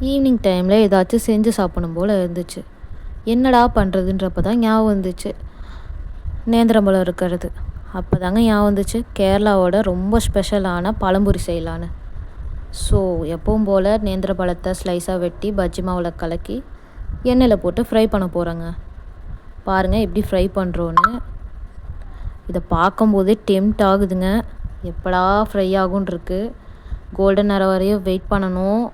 Evening டைமில் ஏதாச்சும் செஞ்சு சாப்பிடணும் போல் இருந்துச்சு. என்னடா பண்ணுறதுன்றப்ப தான் ஞாபகம் வந்துச்சு. நேந்திரம்பழம் இருக்கிறது. அப்போ தாங்க ஞாபகம் வந்துச்சு. கேரளாவோட ரொம்ப ஸ்பெஷலான பழம்புரி செய்யலான்னு. ஸோ எப்பவும் போல் நேந்திர பழத்தை ஸ்லைஸாக வெட்டி பஜ்ஜி மாவில் கலக்கி எண்ணெயில் போட்டு ஃப்ரை பண்ண போகிறேங்க பாருங்கள் எப்படி ஃப்ரை பண்ணுறோன்னு இதை பார்க்கும்போதே டெம்ட் ஆகுதுங்க. எப்படா ஃப்ரை ஆகும்னு இருக்குது கோல்டன் நேரம் வரையும் வெயிட் பண்ணணும்.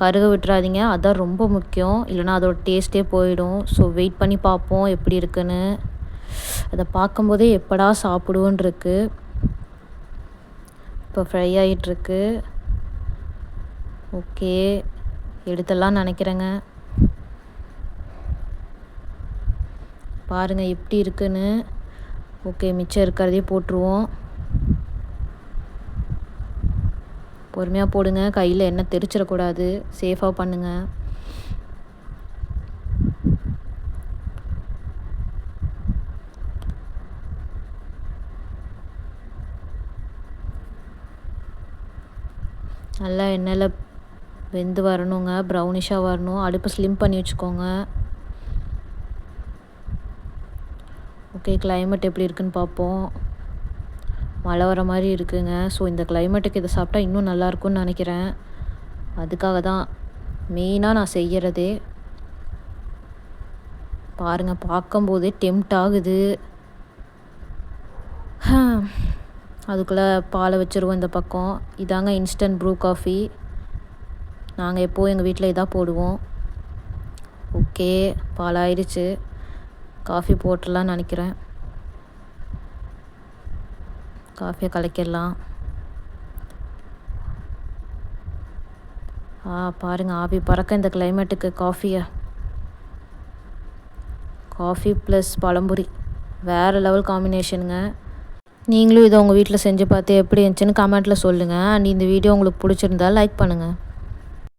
கருக விட்டுறாதீங்க. அதுதான் ரொம்ப முக்கியம். இல்லைனா அதோட டேஸ்ட்டே போயிடும். ஸோ வெயிட் பண்ணி பார்ப்போம் எப்படி இருக்குன்னு. அதை பார்க்கும்போதே எப்படா சாப்பிடுவோன்ருக்கு இப்போ ஃப்ரை ஆகிட்டுருக்கு ஓகே எடுத்துடலாம் நினைக்கிறேங்க. பாருங்கள் எப்படி இருக்குன்னு. ஓகே மிச்சம் இருக்கிறதே போட்டுருவோம். பொறுமையாக போடுங்க. கையில் எண்ணெய் தெரிச்சிடக்கூடாது. சேஃபாக பண்ணுங்கள் நல்லா எண்ணெயில் வெந்து வரணுங்க. ப்ரௌனிஷாக வரணும். அடுப்பு ஸ்லிம் பண்ணி வச்சுக்கோங்க. ஓகே கிளைமேட் எப்படி இருக்குன்னு பார்ப்போம். மழை வர மாதிரி இருக்குங்க. ஸோ இந்த கிளைமேட்டுக்கு இதை சாப்பிட்டா இன்னும் நல்லா இருக்கும்னு நினைக்கிறேன். அதுக்காக தான் மெயினாக நான் செய்கிறதே பாருங்கள் பார்க்கும்போதே டெம்ட் ஆகுது. அதுக்குள்ளே பாலை வச்சுருவோம் இந்த பக்கம். இதாங்க இன்ஸ்டன்ட் ப்ரூ காஃபி நாங்கள் எப்போவும் எங்கள் வீட்டில் இதாக போடுவோம். ஓகே பால் ஆயிடுச்சு காஃபி போட்டுடலான்னு நினைக்கிறேன். காஃபியை கலக்கிடலாம். ஆ பாருங்கள் ஆவி பறக்க இந்த கிளைமேட்டுக்கு காஃபியை காஃபி ப்ளஸ் பழம்புரி. வேறு லெவல் காம்பினேஷனுங்க நீங்களும் இதை உங்கள் வீட்டில் செஞ்சு பார்த்து எப்படி இருந்துச்சுன்னு கமெண்ட்டில் சொல்லுங்கள் அண்ட் இந்த வீடியோ உங்களுக்கு பிடிச்சிருந்தா லைக் பண்ணுங்கள்